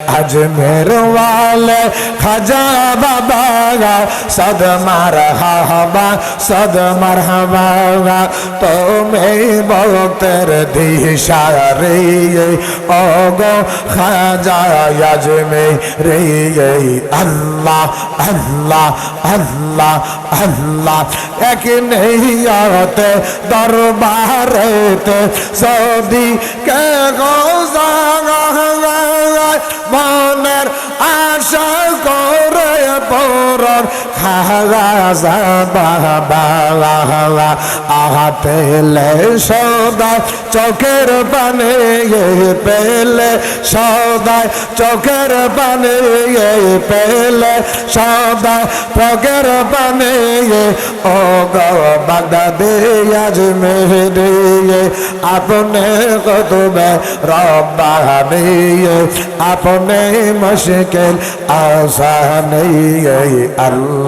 अजमेर वाले खजा बाबा सद मरहबा सद मरहबा तो मैं बख्तर दिशा रे ओ गो खजा अजमेर रे अल्लाह अल्लाह अल्लाह अल्लाह एक नहीं आते दरबार सदी के गोजा মনের আশা করে পরার পেলে সদা চোখের পানে পেলে সদা চোখের পানে পেলে সদা চোখের পানে ও গো বাগদাদে, আজ মেহরে আপনে কতবে রব্বানি আপনে মুশকিল আসানি আল্লাহ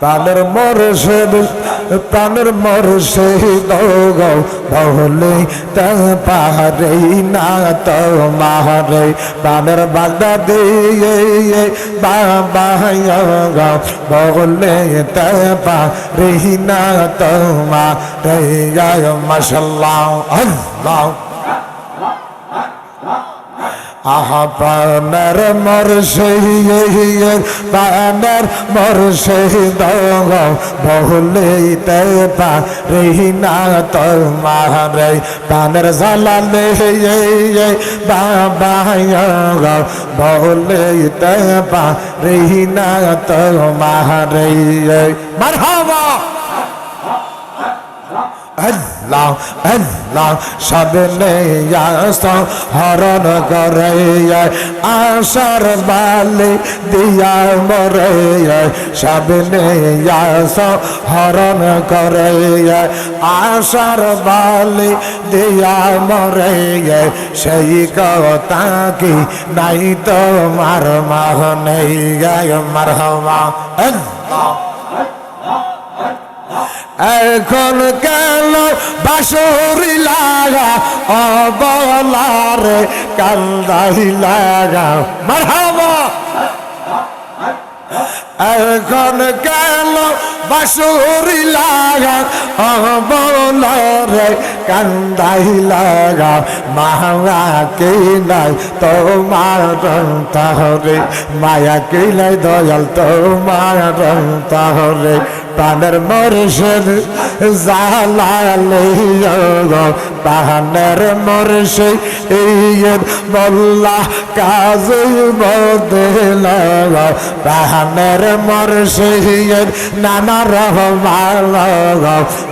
প্রাণের মরশেদ প্রাণের মরশেদ বহলে তা পাহাড়ে না তো মাহারে প্রাণের বাগদা দে বাবা বহলে তা পাহাড়ে না তো মারে মশাল্লাহ, আল্লাহ। আহা পানার মর সহিয়ের পানার মর সহিদ বহুলিতে পারি না তোমার। পানের জালালে বাবা বহুলিতে পারি না তোমার। মার হওয়া আল্লাহ আল্লাহ সাবনে আসা, হরণ করে আশার বালে দিয়া মরে সাবনে আসা, হরণ করে আশার বালে দিয়া মরে সেই কথা কি নাই তো মার মাহ নেই মার হওয়া আল্লাহ। এখন কেন বাসুরি লাগা, অবলারে কান্দাই লাগা? মারহাবা! এখন কেন বাসুরি লাগা, অবলারে কান্দাই লাগা? মাহা কে নাই তোমার তাহরে মায়া কে নাই দয়াল তোমার তাহরে পানের মরশদ জালালিয়া পানের মরশদ মল্লা মোল্লা কাজী বদেলা পানের মরশদ নানা রহমালা,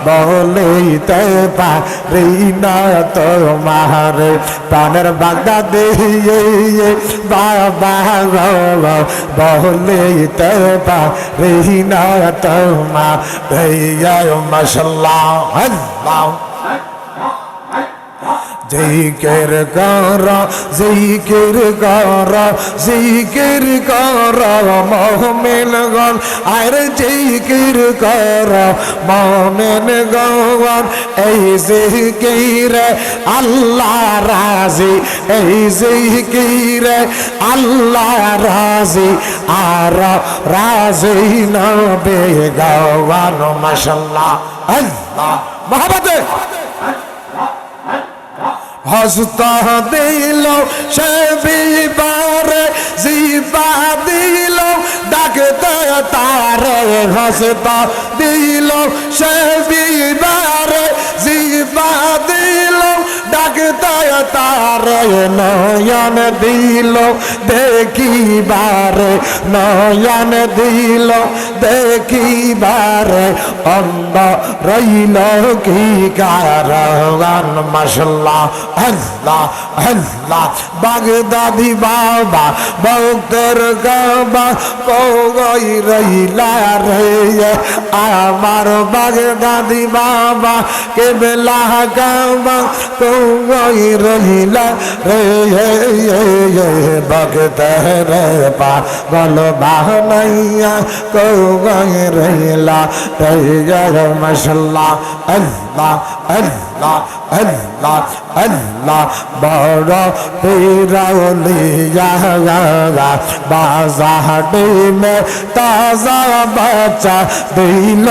বলিতে পারি না তোমার। পানের বাগদা দিয়ে বাবা, বলিতে পারি না তোমার। মা ভैया মাশাল্লাহ আল্লাহ। জিকির কর জিকির কর জিকির কর, মোহমেন গন আর জিকির কর, মোহমেন গন এই জিকির, আল্লাহ রাজি। এই জিকির, আল্লাহ রাজি। আর রাজি নবে গওয়ান মাশাল্লাহ। আল্লাহ। মহাবতে হস্তা দিল, সে বিবারে জিবা দিল, ডাকতে তারে হস্তা দিল, সে বিবারে নয়ন দিল, দেখিবারে নয়ন দিল, দেখিবারে অন্ধ রইল কি কারণ? মশলা আল্লাহ আল্লাহ। বাগদাদি বাবা, ভক্তের গাবা কই রইলা রে। আমার বাগে দাদি বাবা, কেবলা গাবা কই রইলা রে ভক্তের পা গল বাহনাইয়া কই রইলা রে মশলা আল্লাহ আল্লাহ আল্লাহ আল্লাহ। বড় পিরাউলিয়া বাজারে মে তাজা বাচ্চা দিল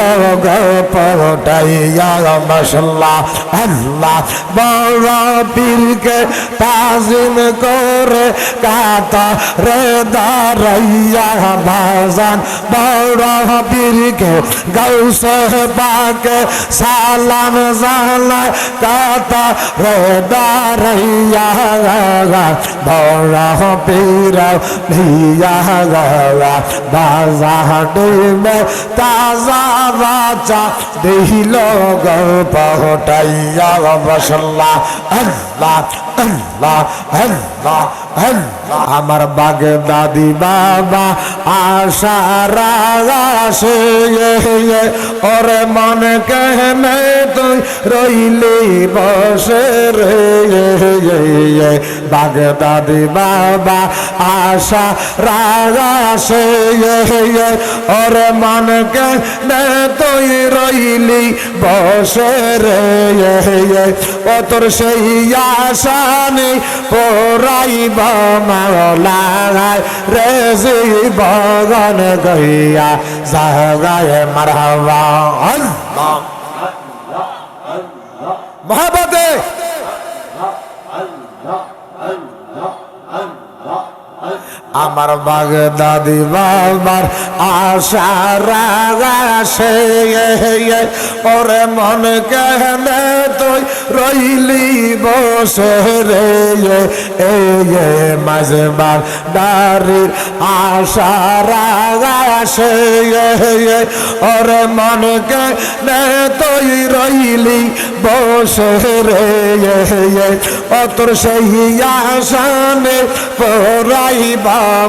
গপটাইয়া মশলা আল্লাহ। বড় পীরকে তাজিম করে কাতা রে দাঁড়াইয়া বাজান। বড় পীরকে গৌসে পাকে সালাম জালা কাতা রে দাঁড়াইয়া বড় পীরা ভিয়া বাজারে মে তাজা বাচ্চা দিল গপটাইয়া মশলা আল্লাহ আল্লাহ আল্লাহ। আমার বাগে দাদি বাবা আশা রাগাসে ওরে মনে কেনে তুই রইলি বসে রে বাগে দাদি বাবা আশা রাগাসে ওরে মনে কেনে তুই রইলি বসে রে ও তোর সেই আশা নেই পোরাইব মাওলায় রেজি বগন গইয়া জাগায় মারহাবা। মহাবতে আমার বাগ দাদি বাবার আশা রাগাসে ওরে মন কেন তুই রইলি বসে রে এ মাঝবার দারির আশা রাগাসে ওরে মন কেনে তুই রইলি বসে রে অতর সেই আসানে পরাইব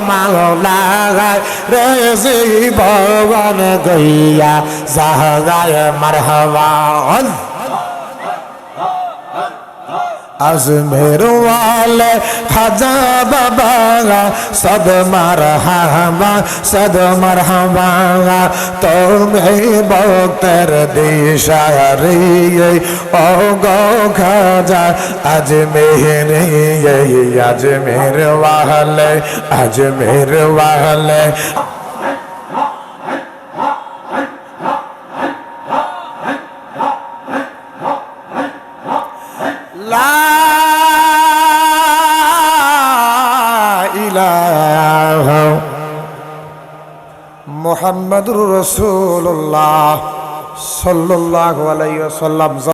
মাওলায় রেজি ভগবান গইয়া জাহাগায় মারহাবা। আজমেরওয়ালে খাজা বাবা সদ মারহামা সদ মারহামা তুমি ভক্তের দিশারি ও গো খাজা, আজমের আজমের ওয়ালে আজমের ওয়ালে। লা মুহাম্মাদুর রসুল্লাহ সাল্লাহ আলাইসাল্লাম